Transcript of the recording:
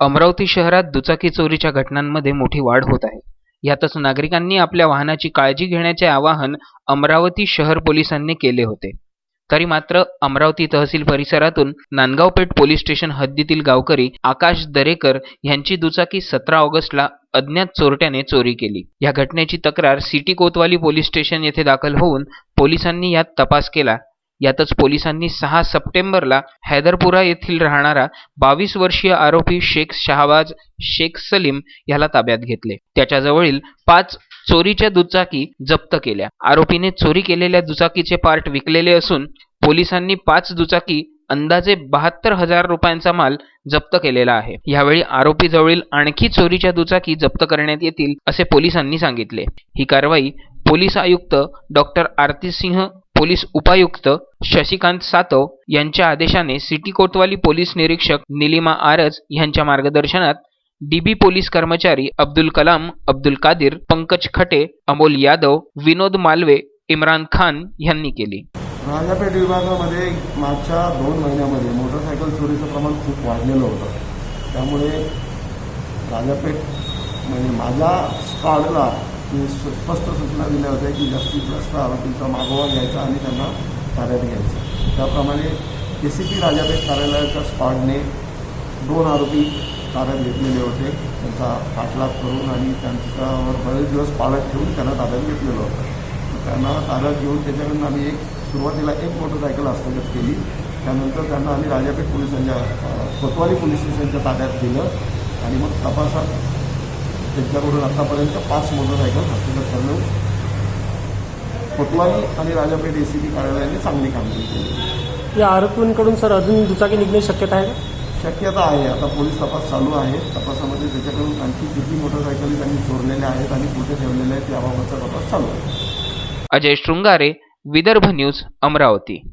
अमरावती शहरात दुचाकी चोरीच्या घटनांमध्ये मोठी वाढ होत आहे. यातच नागरिकांनी आपल्या वाहनाची काळजी घेण्याचे आवाहन अमरावती शहर पोलिसांनी केले होते. तरी मात्र अमरावती तहसील परिसरातून नांदगावपेठ पोलीस स्टेशन हद्दीतील गावकरी आकाश दरेकर यांची दुचाकी सतरा ऑगस्टला अज्ञात चोरट्याने चोरी केली. या घटनेची तक्रार सिटी कोतवाली पोलीस स्टेशन येथे दाखल होऊन पोलिसांनी यात तपास केला. यातच पोलिसांनी सहा सप्टेंबरला हैदरपुरा येथील राहणारा बावीस वर्षीय आरोपी शेख शहाबाज शेख सलीम याला ताब्यात घेतले. त्याच्याजवळील पाच चोरीच्या दुचाकी जप्त केल्या. आरोपीने चोरी केलेल्या दुचाकीचे पार्ट विकलेले असून पोलिसांनी पाच दुचाकी अंदाजे बहात्तर हजार रुपयांचा माल जप्त केलेला आहे. यावेळी आरोपीजवळील आणखी चोरीच्या दुचाकी जप्त करण्यात येतील असे पोलिसांनी सांगितले. ही कारवाई पोलीस आयुक्त डॉक्टर आरती सिंह पोलीस उपायुक्त शशिकांत सातव यांच्या आदेशाने सिटी कोतवाली पोलीस निरीक्षक निलिमा आरज यांच्या मार्गदर्शनात डीबी पोलीस कर्मचारी अब्दुल कलाम अब्दुल कादिर पंकज खटे अमोल यादव विनोद मालवे इम्रान खान यांनी केली. राजापेठ विभागामध्ये मागच्या दोन महिन्यामध्ये मोटरसायकल चोरीचं प्रमाण खूप वाढलेलं होतं. त्यामुळे राजापेठ म्हणजे माझ्या स्क्वॉडला मी स्पष्ट सूचना दिल्या होत्या की जास्तीत जास्त आरोपींचा मागोवा घ्यायचा आणि त्यांना ताब्यात घ्यायचं त्याप्रमाणे ए सी पी राजापेठ कार्यालयाच्या स्पॉडने दोन आरोपी ताब्यात घेतलेले होते त्यांचा पाठलाग करून आणि त्यांच्यावर बरेच दिवस पाळत ठेवून त्यांना ताब्यात घेतलेलं होतं त्यांना ताब्यात घेऊन त्याच्याकडून आम्ही एक सुरुवातीला एक मोटरसायकल हस्तगत केली त्यानंतर त्यांना आम्ही राजापेठ पोलिसांच्या कोतवाली पोलीस स्टेशनच्या ताब्यात दिलं आणि मग तपासात त्यांच्याकडून आतापर्यंत पाच मोटरसायकल हस्तगत करणं कोतवाली आणि राजापेठ ए सी पी कार्यालयाने चांगली कामगिरी केली. या आरोपींकडून सर अजून दुचाकी निघण्याची शक्यता आहे का? शक्यता आहे. आता पोलीस तपास चालू आहे. तपासामध्ये त्याच्याकडून आणखी किती मोटरसायकली त्यांनी चोरलेल्या आहेत आणि कुठे ठेवलेल्या आहेत याबाबतचा तपास चालू आहे. अजय शृंगारे विदर्भ न्यूज अमरावती.